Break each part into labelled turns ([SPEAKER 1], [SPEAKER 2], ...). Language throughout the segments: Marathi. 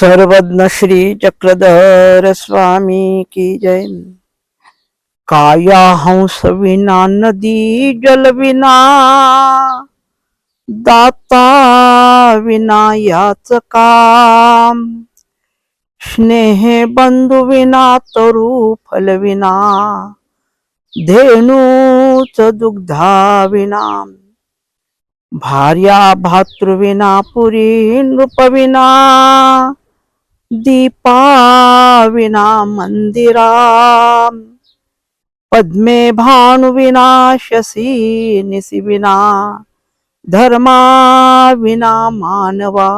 [SPEAKER 1] सर्वज्ञ श्री चक्रधर स्वामी की जय। काया हंस विना नदी जल विना दाता विना याच काम। स्नेह बंधु विना तरू फल विना धेनूच दुग्धा विना भार्या भातृविना पुरी नृपविना दीपाविना मंदिरा। पद्मे भानुविना शशी निशिविना धर्मा विना मानवा।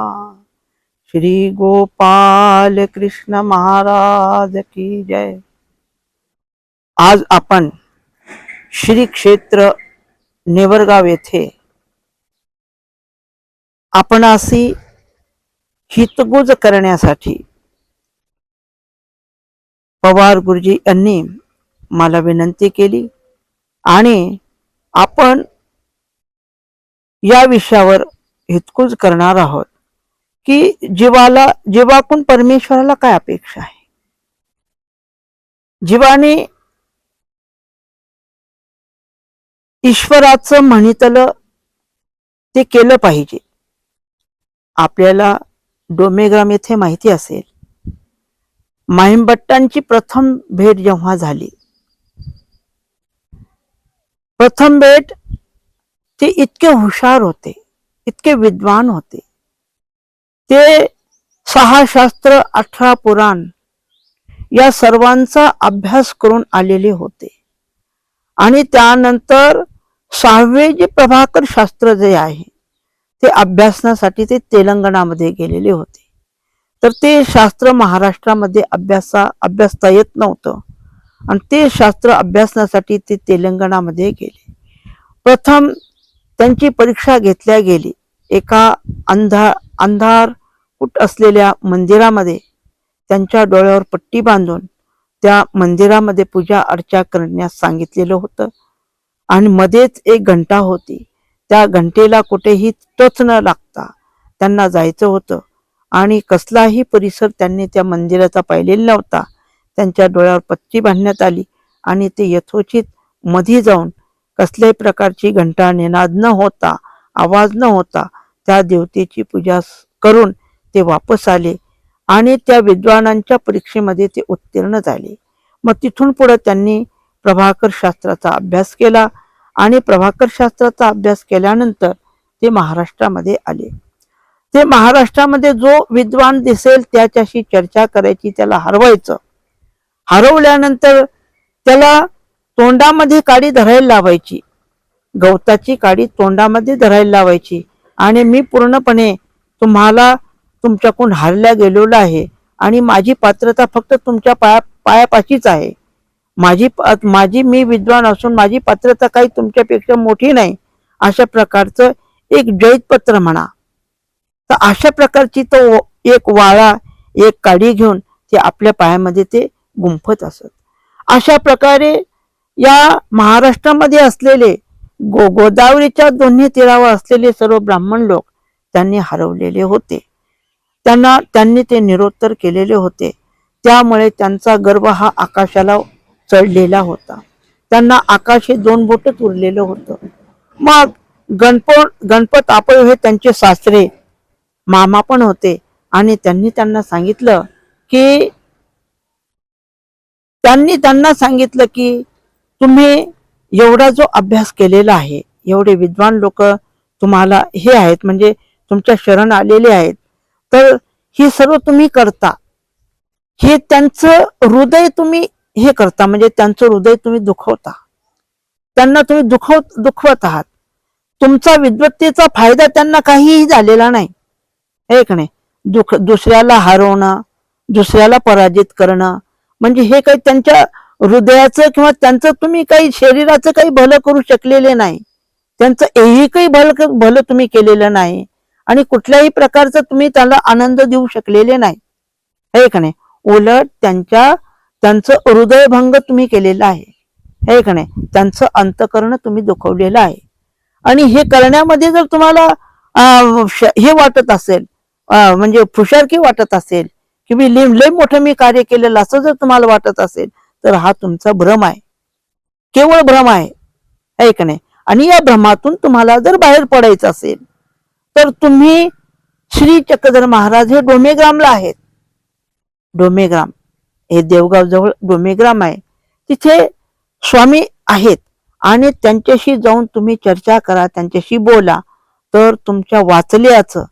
[SPEAKER 1] श्री गोपाल कृष्ण महाराज की जय। आज आपण श्री क्षेत्र नेवरगाव येथे आपणासी हितगुज करण्यासाठी. पवार गुरुजी यांनी मला विनंती केली आणि आपण या विषयावर हितकूज करणार आहोत की जीवाला जीवाकून परमेश्वराला काय अपेक्षा आहे? जीवाने ईश्वराचं म्हणितलं ते केलं पाहिजे. आपल्याला डोमेग्राम येथे माहिती असेल. माहिमबट्टांची प्रथम भेट जेव्हा झाली. प्रथम भेट ते इतके हुशार होते इतके विद्वान होते. ते सहा शास्त्र अठरा पुराण या सर्वांचा अभ्यास करून आलेले होते. आणि त्यानंतर सहावे जे प्रभाकर शास्त्र जे आहे ते अभ्यासनासाठी ते तेलंगणामध्ये गेलेले होते. तर ते शास्त्र महाराष्ट्रामध्ये अभ्यासा अभ्यासता येत नव्हतं. आणि ते शास्त्र अभ्यासनासाठी ते तेलंगणामध्ये गेले. प्रथम त्यांची परीक्षा घेतल्या गेली. एका अंधा अंधार कुट असलेल्या मंदिरामध्ये त्यांच्या डोळ्यावर पट्टी बांधून त्या मंदिरामध्ये पूजा अर्चा करण्यास सांगितलेलं होतं. आणि मध्येच एक घंटा होती. त्या घंटेला कुठेही टच न लागता त्यांना जायचं होतं. आणि कसलाही परिसर त्यांनी त्या मंदिराचा पाहिलेला नव्हता. त्यांच्या डोळ्यावर पत्ती बांधण्यात आली आणि ते यथोचित मधी जाऊन कसल्याही प्रकारची घंटा निनाद न होता आवाज न होता त्या देवतेची पूजा करून ते वापस आले आणि त्या विद्वानांच्या परीक्षेमध्ये ते उत्तीर्ण झाले. मग तिथून पुढे त्यांनी प्रभाकर शास्त्राचा अभ्यास केला. आणि प्रभाकर शास्त्राचा अभ्यास केल्यानंतर ते महाराष्ट्रामध्ये आले. ते महाराष्ट्रामध्ये जो विद्वान दिसेल त्याच्याशी चर्चा करायची त्याला हरवायचं. हरवल्यानंतर त्याला तोंडामध्ये काडी धरायला लावायची. गवताची काडी तोंडामध्ये धरायला लावायची. आणि मी पूर्णपणे तुम्हाला तुमच्याकडून हारल्या गेलेलो आहे आणि माझी पात्रता फक्त तुमच्या पाया पायापाशीच आहे. माझी माझी मी विद्वान असून माझी पात्रता काही तुमच्यापेक्षा मोठी नाही. अशा प्रकारचं एक जैतपत्र म्हणा. तर अशा प्रकारची तो एक वाळा एक काडी घेऊन ते आपल्या पायामध्ये ते गुंफत असत. अशा प्रकारे या महाराष्ट्रामध्ये असलेले गो गोदावरीच्या दोन्ही तीरावर असलेले सर्व ब्राह्मण लोक त्यांनी हरवलेले होते. त्यांना त्यांनी ते निरोत्तर केलेले होते. त्यामुळे त्यांचा गर्व हा आकाशाला चढलेला होता. त्यांना आकाश हे दोन बोटच उरलेलं होतं. मग गणप गणपत आपळ हे त्यांचे सासरे मामा पण होते. आणि त्यांनी त्यांना सांगितलं की त्यांनी त्यांना सांगितलं की तुम्ही एवढा जो अभ्यास केलेला आहे एवढे विद्वान लोक तुम्हाला हे आहेत म्हणजे तुमच्या शरण आलेले आहेत तर हे सर्व तुम्ही करता. हे त्यांचं हृदय तुम्ही हे करता म्हणजे त्यांचं हृदय तुम्ही दुखवता. त्यांना तुम्ही दुखव दुखवत आहात. तुमचा विद्वत्तेचा फायदा त्यांना काहीही झालेला नाही. एक नाही. दुख दुसऱ्याला हरवणं दुसऱ्याला पराजित करणं म्हणजे हे काही त्यांच्या हृदयाचं किंवा त्यांचं तुम्ही काही शरीराचं काही भलं करू शकलेले नाही. त्यांचं एकही भलं भलं तुम्ही केलेलं नाही. आणि कुठल्याही प्रकारचं तुम्ही त्याला आनंद देऊ शकलेले नाही. हे का नाही. उलट त्यांच्या त्यांचं हृदयभंग तुम्ही केलेला आहे. हे का नाही? त्यांचं अंतकरण तुम्ही दुखवलेलं आहे. आणि हे करण्यामध्ये जर तुम्हाला हे वाटत असेल अं, म्हणजे फुशारकी वाटत असेल की मी लिम लय मोठं मी कार्य केलेलं असं जर तुम्हाला वाटत असेल तर हा तुमचा भ्रम आहे. केवळ भ्रम आहे. ऐक का नाही? आणि या भ्रमातून तुम्हाला जर बाहेर पडायचं असेल तर तुम्ही श्री चक्रधर महाराज हे डोमेग्रामला आहेत. डोमेग्राम. हे देवगाव जवळ डोमेग्राम आहे. तिथे स्वामी आहेत आणि त्यांच्याशी जाऊन तुम्ही चर्चा करा त्यांच्याशी बोला. तर तुमच्या वाचल्याचं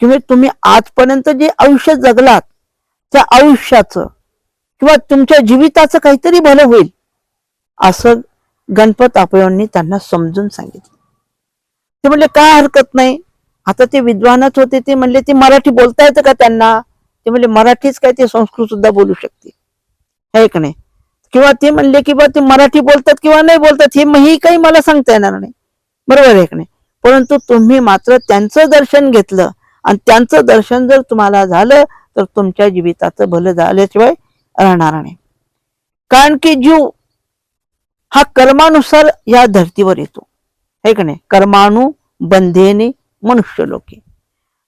[SPEAKER 1] किंवा तुम्ही आजपर्यंत जे आयुष्य जगलात त्या आयुष्याचं किंवा तुमच्या जीविताचं काहीतरी भलं होईल असं गणपत आपयांनी त्यांना समजून सांगितलं. ते म्हणले काय हरकत नाही. आता ते विद्वानच होते ते म्हणले ते मराठी बोलता येतं का त्यांना? ते म्हणले मराठीच काय ते संस्कृत सुद्धा बोलू शकते. है का नाही? किंवा ते म्हणले की बा ते मराठी बोलतात किंवा नाही बोलतात हे म- काही मला सांगता येणार नाही. बरोबर आहे का नाही? परंतु तुम्ही मात्र त्यांचं दर्शन घेतलं आणि त्यांचं दर्शन जर तुम्हाला झालं तर तुमच्या जीविताचं भलं झाल्याशिवाय राहणार नाही. कारण की जीव हा कर्मानुसार या धर्तीवर येतो. है का नाही? कर्मानु बंधेने मनुष्य लोके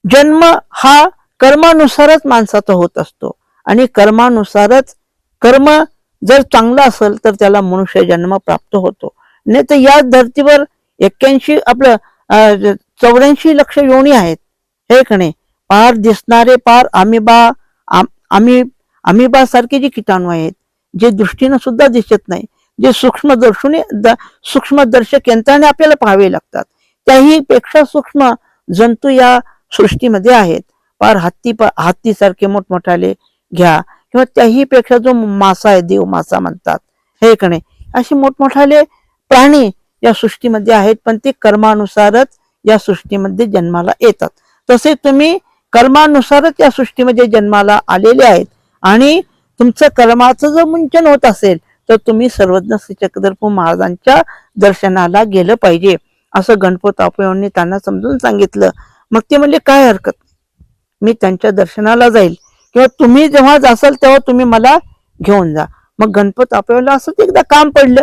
[SPEAKER 1] जन्म हा कर्मानुसारच माणसाचा होत असतो. आणि कर्मानुसारच कर्म जर चांगला असेल तर त्याला मनुष्य जन्म प्राप्त होतो. नाही तर या धर्तीवर एक्क्याऐंशी आपलं चौऱ्याऐंशी लक्ष योनी आहेत. हे का नाही. पार दिसणारे पार आमिबा आम्ही आमिबा सारखे जे किटाणू आहेत जे दृष्टीनं सुद्धा दिसत नाही जे सूक्ष्मदर्शनी द- सूक्ष्मदर्शक यंत्राने आपल्याला पाहावे लागतात. त्याही पेक्षा सूक्ष्म जंतू या सृष्टीमध्ये आहेत. पार हत्ती हत्तीसारखे मोठमोठाले घ्या. किंवा त्याही पेक्षा जो मासा आहे देव मासा म्हणतात. हे का नाही. असे मोठमोठाले प्राणी या सृष्टीमध्ये आहेत पण ते कर्मानुसारच या सृष्टीमध्ये जन्माला येतात. तसे तुम्ही कर्मानुसारच या सृष्टीमध्ये जन्माला आलेले आहेत आणि तुमचं कर्माचं जर मुंचन होत असेल तर तुम्ही सर्वज्ञ श्री चक्रधरपूर महाराजांच्या दर्शनाला गेलं पाहिजे. असं गणपत आपयांनी त्यांना समजून सांगितलं. मग ते म्हणले काय हरकत? मी त्यांच्या दर्शनाला जाईल. किंवा तुम्ही जेव्हा जासाल तेव्हा तुम्ही मला घेऊन जा. मग गणपत आपल्याला असंच एकदा काम पडलं.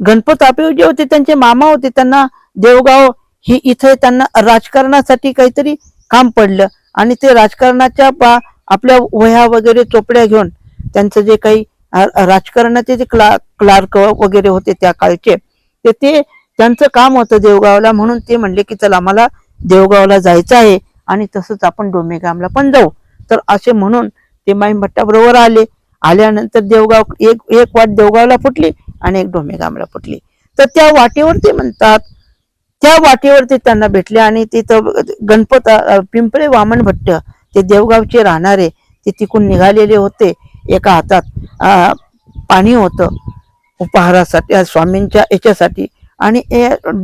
[SPEAKER 1] गणपत आपेव जे होते त्यांचे मामा होते त्यांना देवगाव ही इथे त्यांना राजकारणासाठी काहीतरी काम पडलं. आणि ते राजकारणाच्या आपल्या वह्या वगैरे चोपड्या घेऊन त्यांचं जे काही राजकारणाचे जे क्ला क्लार्क वगैरे होते त्या काळचे ते ते त्यांचं काम होतं देवगावला म्हणून ते म्हणले की चला आम्हाला देवगावला जायचं आहे. आणि तसंच आपण डोमेगामला पण जाऊ. तर असे म्हणून ते माई भट्टाबरोबर आले. आल्यानंतर देवगाव एक एक वाट देवगावला फुटली आणि एक डोमेगामला फुटली. तर त्या वाटेवर ते म्हणतात त्या वाटेवर ते त्यांना भेटले आणि तिथं गणपत पिंपळे वामन भट्ट ते देवगावचे राहणारे ते तिकून निघालेले होते. एका हातात पाणी होतं उपहारासाठी स्वामींच्या याच्यासाठी आणि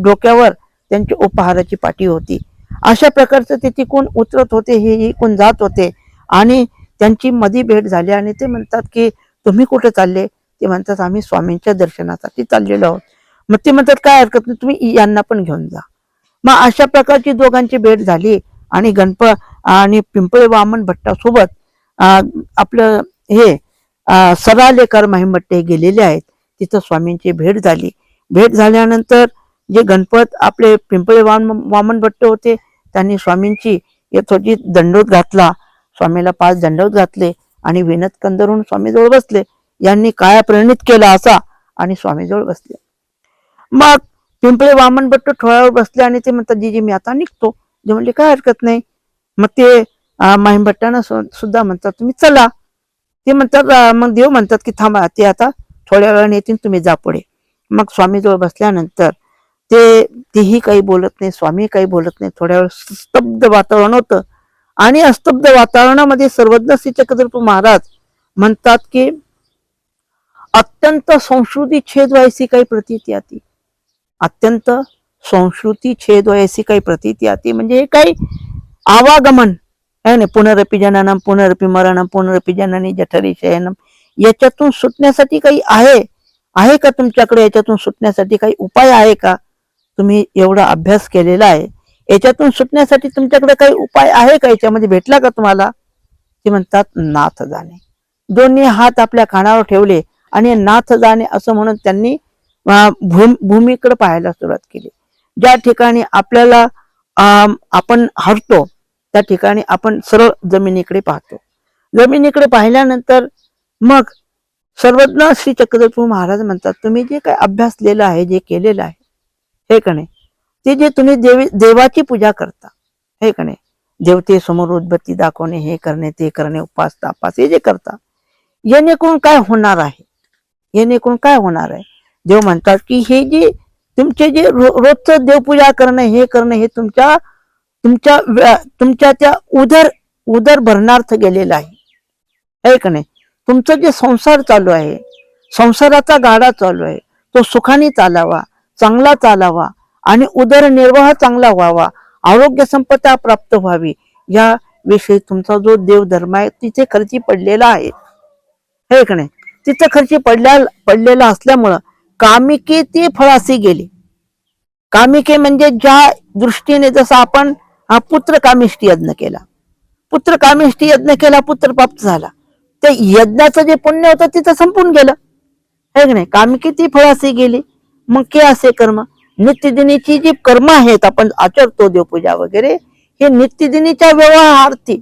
[SPEAKER 1] डोक्यावर त्यांची उपहाराची पाठी होती. अशा प्रकारचं ते तिकून उतरत होते हे इकून जात होते. आणि त्यांची मधी भेट झाली आणि ते म्हणतात की तुम्ही कुठे चालले? ते म्हणतात आम्ही स्वामींच्या दर्शनासाठी चाललेलो आहोत. मग ते म्हणतात काय हरकत नाही तुम्ही यांना पण घेऊन जा. मग अशा प्रकारची दोघांची भेट झाली आणि गणप आणि पिंपळे वामन भट्टासोबत आपलं हे सरालेकर महिमट्टे गेलेले आहेत. तिथं स्वामींची भेट झाली. भेट झाल्यानंतर जे गणपत आपले पिंपळे वामन वामन भट्ट होते त्यांनी स्वामींची यथोचित दंडोत घातला. स्वामीला पाच दंडोत घातले आणि विनत कंदरून स्वामीजवळ बसले. यांनी काय प्रणित केला असा? आणि स्वामीजवळ बसले. मग पिंपळे वामन भट्ट ठोळ्यावर बसले आणि ते म्हणतात जीजी मी आता निघतो. जे म्हणले काय हरकत नाही. मग ते माहीम सुद्धा म्हणतात तुम्ही चला. ते म्हणतात मग देव म्हणतात की थांबा ते आता थोड्या वेळाने येतील तुम्ही जा पुढे. मग स्वामीजवळ बसल्यानंतर ते तेही काही बोलत नाही स्वामी काही बोलत नाही. थोड्या वेळ स्तब्ध वातावरण होतं. आणि अस्तब्ध वातावरणामध्ये सर्वज्ञ श्री चक्रधरपू महाराज म्हणतात की अत्यंत संस्कृती छेद व्हायची काही प्रतीती आती अत्यंत संस्कृती छेद व्हायची काही प्रतीती आती म्हणजे हे काही आवागमन आहे ना पुनरपी जननम पुनरपी मरणम पुनरपी जननी जठरी शयनम याच्यातून सुटण्यासाठी काही आहे? आहे का तुमच्याकडे याच्यातून सुटण्यासाठी काही उपाय आहे का? तुम्ही एवढा अभ्यास केलेला आहे याच्यातून सुटण्यासाठी तुमच्याकडे काही उपाय आहे का? याच्यामध्ये भेटला का तुम्हाला? ते म्हणतात नाथ जाणे. दोन्ही हात आपल्या कानावर ठेवले आणि नाथ जाणे असं म्हणून त्यांनी भूमीकडे पाहायला सुरुवात केली. ज्या ठिकाणी आपल्याला अं, आपण हरतो त्या ठिकाणी आपण सरळ जमिनीकडे पाहतो. जमिनीकडे पाहिल्यानंतर मग सर्वज्ञ श्री चक्रधरप्रभू महाराज म्हणतात तुम्ही जे काय अभ्यासलेलं आहे जे केलेलं आहे हे का नाही ते जे तुम्ही देवी देवाची पूजा करता हे का नाही देवते समोर उद्बत्ती दाखवणे हे करणे ते करणे उपास तापास हे जे करता येणेकरून काय होणार आहे? येणेकरून काय होणार आहे? देव म्हणतात की हे जे तुमचे जे रो- रोजचं देवपूजा करणं हे करणं हे तुमच्या तुमच्या तुमच्या त्या उदर उदर भरणार्थ गेलेलं आहे. हे का नाही तुमचं जे संसार चालू आहे संसाराचा गाडा चालू आहे तो सुखाने चालावा. चांगला चालावा आणि उदरनिर्वाह चांगला व्हावा. आरोग्य संपदा प्राप्त व्हावी. या विषयी तुमचा जो देवधर्म आहे तिथे खर्ची पडलेला आहे. हे का नाही. तिथं खर्ची पडल्या पडलेला असल्यामुळं कामिके ती फळासी गेली. कामिके म्हणजे ज्या दृष्टीने जसं आपण हा पुत्र कामिष्टी यज्ञ केला. पुत्र कामिष्टी यज्ञ केला पुत्र प्राप्त झाला. ते यज्ञाचं जे पुण्य होतं तिथं संपून गेलं. हे की नाही. कामिके ती फळासी गेली. मग के असे कर्म? नित्यदिनीची जी कर्म आहेत आपण आचरतो देवपूजा वगैरे हे नित्यदिनीच्या व्यवहारार्थी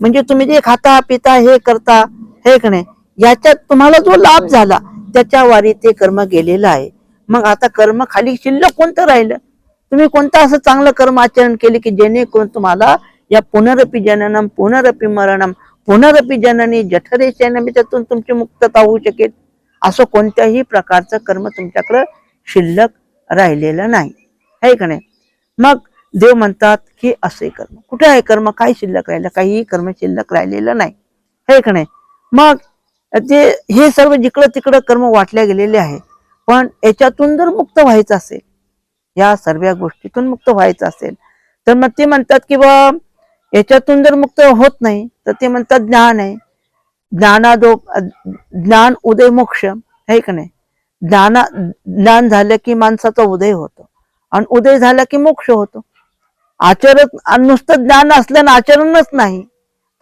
[SPEAKER 1] म्हणजे तुम्ही जे खाता पिता हे करता हे का नाही याच्यात तुम्हाला जो लाभ झाला त्याच्या वारी ते कर्म गेलेलं आहे. मग आता कर्म खाली शिल्लक कोणतं राहिलं? तुम्ही कोणतं असं चांगलं कर्म आचरण केले की जेणेकरून तुम्हाला या पुनरपी जननम पुनरपी मरणम पुनरपी जननी जठरे त्यातून तुमची मुक्तता होऊ शकेल? असं कोणत्याही प्रकारचं कर्म तुमच्याकडं शिल्लक राहिलेलं नाही. आहे का नाही? मग देव म्हणतात की असे कर्म. कुठे आहे कर्म? काय शिल्लक राहिलं? काहीही कर्म शिल्लक राहिलेलं नाही. आहे का नाही? मग ते हे सर्व जिकडं तिकडं कर्म वाटल्या गेलेले आहे पण याच्यातून जर मुक्त व्हायचं असेल या सर्व गोष्टीतून मुक्त व्हायचं असेल तर मग ते म्हणतात की बा याच्यातून जर मुक्त होत नाही तर ते म्हणतात ज्ञान आहे. ज्ञानादो ज्ञान उदय मोक्ष. आहे का नाही? ज्ञाना ज्ञान झालं की माणसाचा उदय होतो. आणि उदय झाला की मोक्ष होतो. आचरण आणि नुसतं ज्ञान असल्यानं आचरणच नाही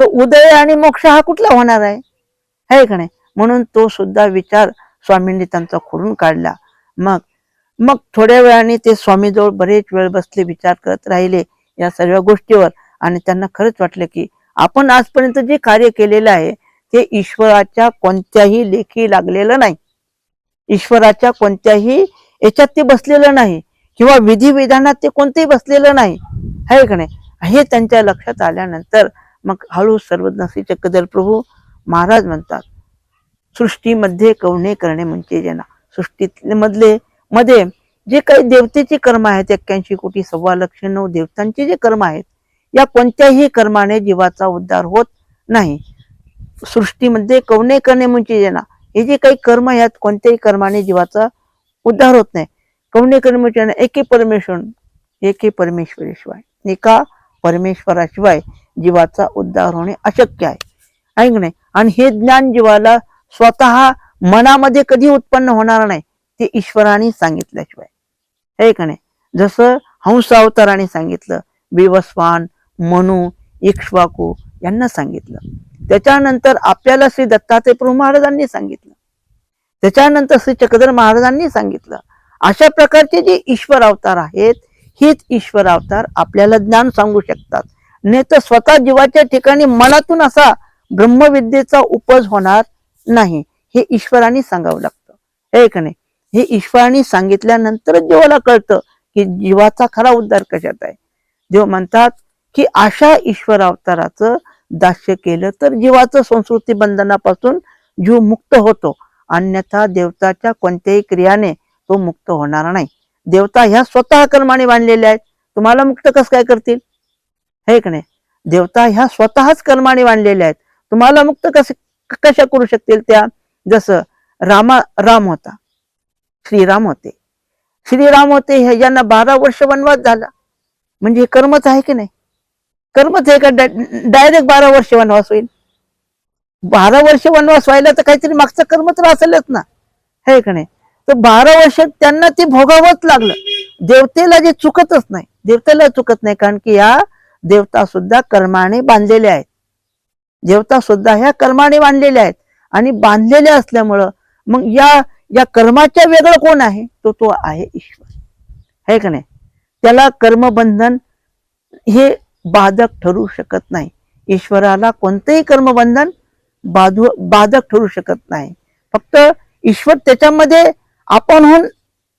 [SPEAKER 1] तर उदय आणि मोक्ष हा कुठला होणार आहे? हे का नाही? म्हणून तो सुद्धा विचार स्वामींनी त्यांचा खोडून काढला. मग मग थोड्या वेळाने ते स्वामीजवळ बरेच वेळ बसले विचार करत राहिले या सर्व गोष्टीवर. आणि त्यांना खरंच वाटलं की आपण आजपर्यंत जे कार्य केलेलं आहे ते ईश्वराच्या कोणत्याही लेखी लागलेलं नाही. ईश्वराच्या कोणत्याही याच्यात ते बसलेलं नाही किंवा विधिविधानात ते कोणतेही बसलेलं नाही. आहे का नाही? हे त्यांच्या लक्षात आल्यानंतर मग हळू सर्वज्ञ श्री चक्रधर प्रभू महाराज म्हणतात सृष्टीमध्ये कवणे करणे म्हणजे ज्यांना सृष्टीतले मधले मध्ये जे काही देवतेचे कर्म आहेत एक्क्याऐंशी कोटी सव्वा लक्ष नऊ देवतांचे जे कर्म आहेत या कोणत्याही कर्माने जीवाचा उद्धार होत नाही. सृष्टीमध्ये कवणे करणे म्हणजे ज्यांना हे जे काही कर्म आहेत कोणत्याही कर्माने जीवाचा उद्धार होत नाही. कवने कर्मच्या एके परमेश्वर एके परमेश्वरेशिवाय एका परमेश्वराशिवाय जीवाचा उद्धार होणे अशक्य आहे. ऐक नाही? आणि हे ज्ञान जीवाला स्वतः मनामध्ये कधी उत्पन्न होणार नाही ते ईश्वराने सांगितल्याशिवाय. ऐक का नाही? जसं हंस अवताराने सांगितलं विवस्वान मनू इक्ष्वाकू यांना सांगितलं. त्याच्यानंतर आपल्याला श्री दत्तात्रय प्रभू महाराजांनी सांगितलं. त्याच्यानंतर श्री चक्रधर महाराजांनी सांगितलं. अशा प्रकारचे जे ईश्वर अवतार आहेत हेच ईश्वर अवतार आपल्याला ज्ञान सांगू शकतात. नाही तर स्वतः जीवाच्या ठिकाणी मनातून असा ब्रह्मविद्येचा उपज होणार नाही. हे ईश्वराने सांगावं लागतं. हे का नाही? हे ईश्वराने सांगितल्यानंतरच जीवाला कळतं की जीवाचा खरा उद्धार कशात आहे. देव म्हणतात की अशा ईश्वर अवताराचं दास्य केलं तर जीवाचं संस्कृती बंधनापासून जीव मुक्त होतो. अन्यथा देवताच्या कोणत्याही क्रियाने तो मुक्त होणार नाही. देवता ह्या स्वतः कर्माने बांधलेल्या आहेत. तुम्हाला मुक्त कसं काय करतील? हे का नाही. देवता ह्या स्वतःच कर्माने बांधलेल्या आहेत. तुम्हाला मुक्त कसे कशा करू शकतील त्या? जसं रामा राम होता. श्रीराम होते. श्रीराम होते हे ज्यांना बारा वर्ष वनवास झाला. म्हणजे हे कर्मच आहे की नाही? कर्मच आहे का? डायरेक्ट बारा वर्ष वनवास होईल. बारा वर्ष वनवास व्हायला तर काहीतरी मागचं कर्म तर असेलच ना. हे का नाही? तर बारा वर्ष त्यांना ते भोगावंच लागलं. देवतेला जे चुकतच नाही. देवतेला चुकत नाही कारण की या देवता सुद्धा कर्माने बांधलेल्या आहेत. देवता सुद्धा ह्या कर्माने बांधलेल्या आहेत. आणि बांधलेल्या असल्यामुळं मग या या कर्माच्या वेगळं कोण आहे? तो तो आहे ईश्वर. आहे का नाही? त्याला कर्मबंधन हे बाधक ठरू शकत नाही. ईश्वराला कोणतेही कर्मबंधन बाधू बाधक ठरू शकत नाही. फक्त ईश्वर त्याच्यामध्ये आपणहून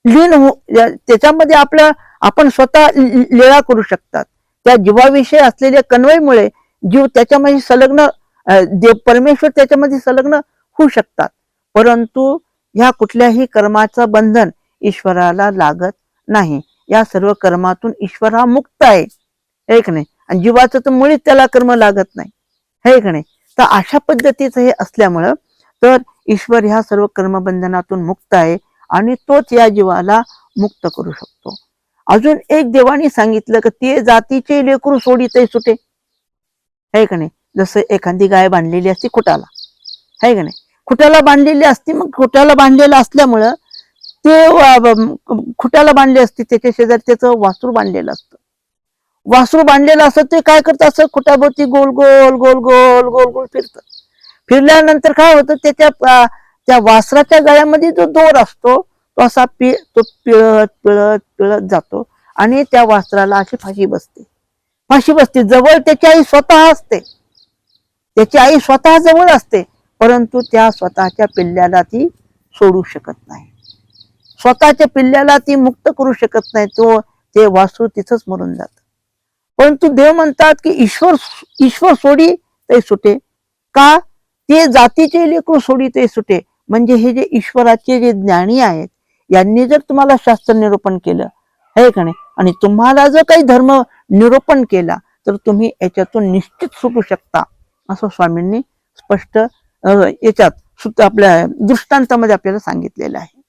[SPEAKER 1] लीन हो त्याच्यामध्ये आपलं आपण स्वतः लीळा करू शकतात. त्या जीवाविषयी असलेल्या कन्वयमुळे जीव त्याच्यामध्ये संलग्न देव परमेश्वर त्याच्यामध्ये संलग्न होऊ शकतात. परंतु ह्या कुठल्याही कर्माचं बंधन ईश्वराला लागत नाही. या सर्व कर्मातून ईश्वर हा मुक्त आहे. हे का नाही? आणि जीवाचं तर मुळीच त्याला कर्म लागत नाही. है का नाही? तर अशा पद्धतीचं हे असल्यामुळं तर ईश्वर ह्या सर्व कर्मबंधनातून मुक्त आहे आणि तोच या जीवाला मुक्त करू शकतो. अजून एक देवाने सांगितलं की ते जातीचे लेकरू सोडिते सुटे. है का नाही? जसं एखादी गाय बांधलेली असती खुटाला. है का नाही? खुटाला बांधलेली असती मग खुटाला बांधलेलं असल्यामुळं ते खुटाला बांधले असते त्याच्या शेजारी त्याचं वासरू बांधलेलं असतं. वासरू बांधलेलं असतं ते काय करत? असत खुटाभोवती गोल गोल गोल गोल गोल गोल फिरत. फिरल्यानंतर काय होतं? त्याच्या त्या वासराच्या गळ्यामध्ये जो दोर असतो तो असा पि तो पिळत पिळत पिळत जातो आणि त्या वासराला अशी फाशी बसते. फाशी बसते. जवळ त्याची आई स्वतः असते. त्याची आई स्वतः जवळ असते परंतु त्या स्वतःच्या पिल्ल्याला ती सोडू शकत नाही. स्वतःच्या पिल्ल्याला ती मुक्त करू शकत नाही. तो ते वासरू तिथंच मरून जात. परंतु देव म्हणतात की ईश्वर ईश्वर सोडी ते सुटे. का? ते जातीचे लेकरू सोडी ते सुटे. म्हणजे हे जे ईश्वराचे जे ज्ञानी आहेत यांनी जर तुम्हाला शास्त्र निरूपण केलं हे का नाही? आणि तुम्हाला जर काही धर्म निरूपण केला तर तुम्ही याच्यातून निश्चित सुटू शकता असं स्वामींनी स्पष्ट याच्यात सुद्धा आपल्या दृष्टांतामध्ये आपल्याला सांगितलेलं आहे.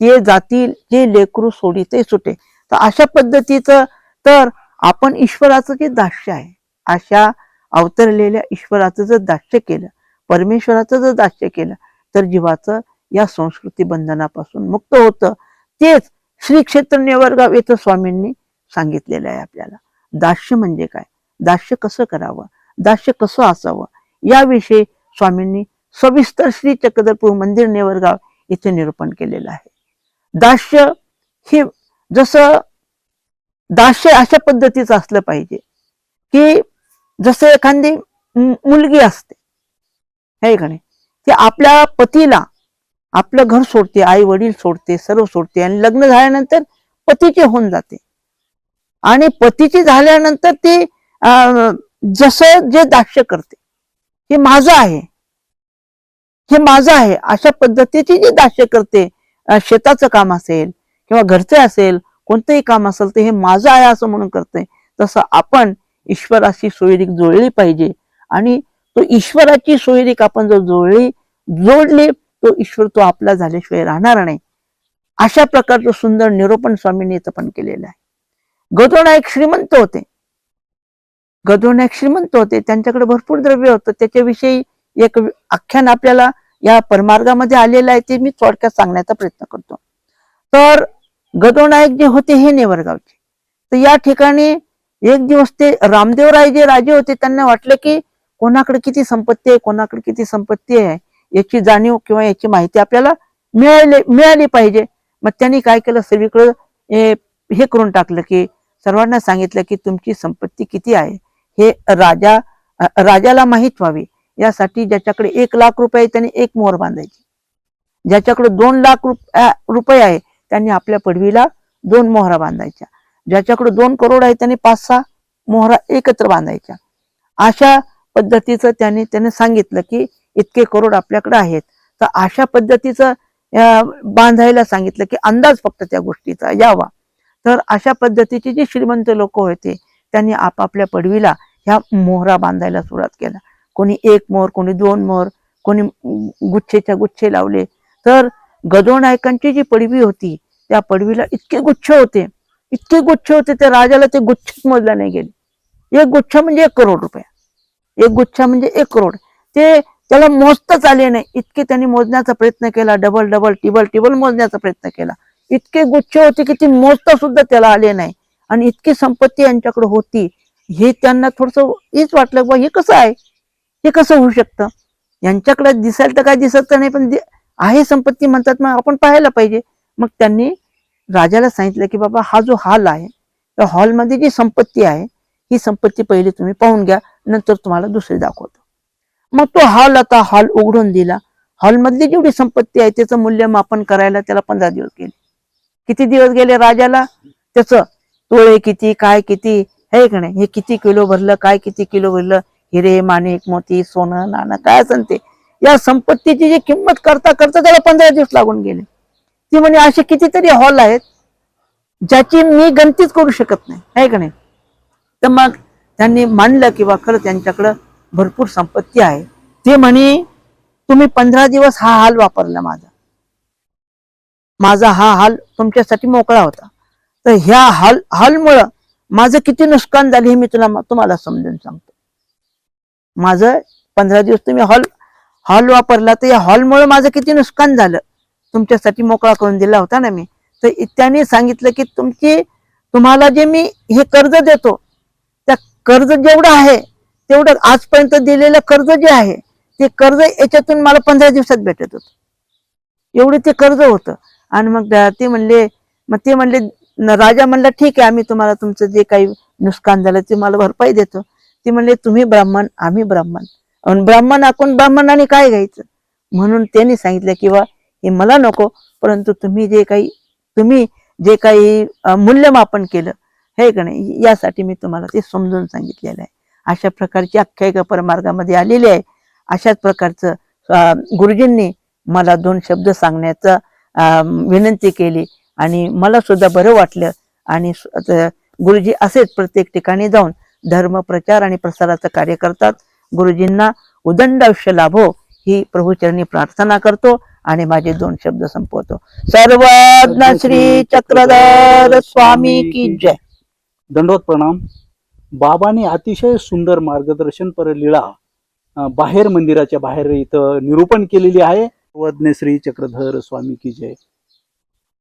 [SPEAKER 1] ते जातील जे लेकरू सोडी ते सुटे. तर अशा पद्धतीचं तर आपण ईश्वराचं जे दास्य आहे अशा अवतरलेल्या ईश्वराचं जर दास्य केलं परमेश्वराचं जर दास्य केलं तर जीवाचं या संस्कृती बंधनापासून मुक्त होतं. तेच श्री क्षेत्र नेवरगाव येथं स्वामींनी सांगितलेलं आहे आपल्याला. दास्य म्हणजे काय? दास्य कसं करावं? दास्य कसं असावं? याविषयी स्वामींनी सविस्तर श्री चक्रधरपूर मंदिर नेवरगाव इथे निरूपण केलेलं आहे. दास्य हे जसं दास्य अशा पद्धतीचं असलं पाहिजे की जसं एखादी मुलगी असते. हे का नाही? ती आपल्या पतीला आपलं घर सोडते आई वडील सोडते सर्व सोडते आणि लग्न झाल्यानंतर पतीचे होऊन जाते. आणि पतीची झाल्यानंतर ती अं, जसं जे दास्य करते हे माझं आहे. हे माझं आहे. अशा पद्धतीची जी दास्य करते शेताचं काम असेल किंवा घरचे असेल कोणतंही काम असेल तर हे माझं आहे असं म्हणून करते. तसं आपण ईश्वराशी सोयरीक जुळली पाहिजे. आणि तो ईश्वराची सोयरीक आपण जर जुळली जोडली तो ईश्वर तो आपला झाल्याशिवाय राहणार नाही. अशा प्रकारचं सुंदर निरोपण स्वामींनी इथं पण केलेलं आहे. गदोनायक श्रीमंत होते. गदोनायक श्रीमंत होते. त्यांच्याकडे भरपूर द्रव्य होतं. त्याच्याविषयी एक आख्यान आपल्याला या परमार्गामध्ये आलेलं आहे ते मी थोडक्यात सांगण्याचा प्रयत्न करतो. तर गदोनायक जे होते हे नेवरगावचे. तर या ठिकाणी एक दिवस ते रामदेवराय जे राजे होते त्यांना वाटलं की कोणाकडे किती संपत्ती आहे कोणाकडे किती संपत्ती आहे याची जाणीव किंवा याची माहिती आपल्याला मिळाली मिळाली पाहिजे. मग त्यांनी काय केलं? सगळीकडं हे करून टाकलं की सर्वांना सांगितलं की तुमची संपत्ती किती आहे? हे राजा राजाला माहीत व्हावी. यासाठी ज्याच्याकडे एक लाख रुपये त्याने त्यांनी एक मोहर बांधायची. ज्याच्याकडे दोन लाख रुपये रुपये आहे त्यांनी आपल्या पडवीला दोन मोहरा बांधायच्या. ज्याच्याकडे दोन करोड आहे त्यांनी पाच सहा मोहरा एकत्र बांधायच्या. अशा पद्धतीचं त्यांनी त्याने सांगितलं की इतके करोड आपल्याकडे आहेत. तर अशा पद्धतीचं बांधायला सांगितलं की अंदाज फक्त त्या गोष्टीचा यावा. तर अशा पद्धतीचे जे श्रीमंत लोक होते त्यांनी आपापल्या पडवीला ह्या मोहरा बांधायला सुरुवात केला. कोणी एक मोहर कोणी दोन मोहर कोणी गुच्छेच्या गुच्छे लावले. तर गदो नायकांची जी पडवी होती त्या पडवीला इतके गुच्छ होते. इतके गुच्छ होते त्या राजाला ते गुच्छच मोजला नाही गेले. एक गुच्छ म्हणजे एक करोड रुपये. एक गुच्छ म्हणजे एक करोड. ते त्याला मोजताच आले नाही. इतके त्यांनी मोजण्याचा प्रयत्न केला डबल डबल टिबल टिबल मोजण्याचा प्रयत्न केला. इतके गुच्छ होते की ती मोजता सुद्धा त्याला आले नाही. आणि इतकी संपत्ती यांच्याकडे होती. हे त्यांना थोडस हेच वाटलं बा हे कसं आहे? हे कसं होऊ शकतं? यांच्याकडे दिसायला तर काय दिसत नाही पण आहे संपत्ती म्हणतात मग आपण पाहायला पाहिजे. मग त्यांनी राजाला सांगितलं की बाबा हा जो हॉल आहे त्या हॉलमध्ये जी संपत्ती आहे ही संपत्ती पहिले तुम्ही पाहून घ्या नंतर तुम्हाला दुसरी दाखवतो. मग तो हॉल आता हॉल उघडून दिला. हॉलमधली जेवढी संपत्ती आहे त्याचं मूल्यमापन करायला त्याला पंधरा दिवस गेले. किती दिवस गेले राजाला? त्याचं तोळे किती काय किती हे का नाही? हे किती किलो भरलं काय किती किलो भरलं? हिरे माणिक मोती सोनं नाणं काय असेल ते. या संपत्तीची जी किंमत करता करता त्याला पंधरा दिवस लागून गेले. ती म्हणजे असे कितीतरी हॉल आहेत ज्याची मी गणतीच करू शकत नाही. आहे का नाही? तर मग त्यांनी मांडलं किंवा बा खरं त्यांच्याकडं भरपूर संपत्ती आहे. ते म्हणे तुम्ही पंधरा दिवस हा हाल वापरला माझा. माझा हा हाल तुमच्यासाठी मोकळा होता. तर ह्या हाल हालमुळं माझं किती नुकसान झालं हे मी तुला तुम्हाला समजून सांगतो. माझं पंधरा दिवस तुम्ही हॉल हॉल वापरला तर या हॉलमुळं माझं किती नुकसान झालं. तुमच्यासाठी मोकळा करून दिला होता ना मी. तर त्यांनी सांगितलं की तुमची तुम्हाला जे मी हे कर्ज देतो त्या कर्ज जेवढं आहे तेवढं आजपर्यंत दिलेलं कर्ज जे आहे ते कर्ज याच्यातून मला पंधरा दिवसात भेटत होतं. एवढं ते कर्ज होतं. आणि मग ते म्हणले मग ते म्हणले राजा म्हणला ठीक आहे आम्ही तुम्हाला तुमचं जे काही नुकसान झालं ते मला भरपाई देतो. ते म्हणले तुम्ही ब्राह्मण आम्ही ब्राह्मण. ब्राह्मण आपण ब्राह्मणाने काय घ्यायचं? म्हणून त्यांनी सांगितलं की हे मला नको परंतु तुम्ही जे काही तुम्ही जे काही मूल्यमापन केलं हे का नाही यासाठी मी तुम्हाला ते समजून सांगितलेलं आहे. अशा प्रकारची आख्यायिका परमार्गामध्ये आलेली आहे. अशाच प्रकारचं गुरुजींनी मला दोन शब्द सांगण्याचं विनंती केली आणि मला सुद्धा बरं वाटलं आणि गुरुजी असेच प्रत्येक ठिकाणी जाऊन धर्म प्रचार आणि प्रसाराचं कार्य करतात. गुरुजींना उदंड आयुष्य लाभो ही प्रभूचरणी प्रार्थना करतो. आणि माझे दोन शब्द संपवतो. सर्वज्ञ श्री चक्रधर स्वामी की जय.
[SPEAKER 2] दंडवत प्रणाम बाबांनी अतिशय सुंदर मार्गदर्शन पर लीळा बाहेर मंदिराच्या बाहेर इथं निरूपण केलेली आहे. वज्ञ श्री चक्रधर स्वामी की जय.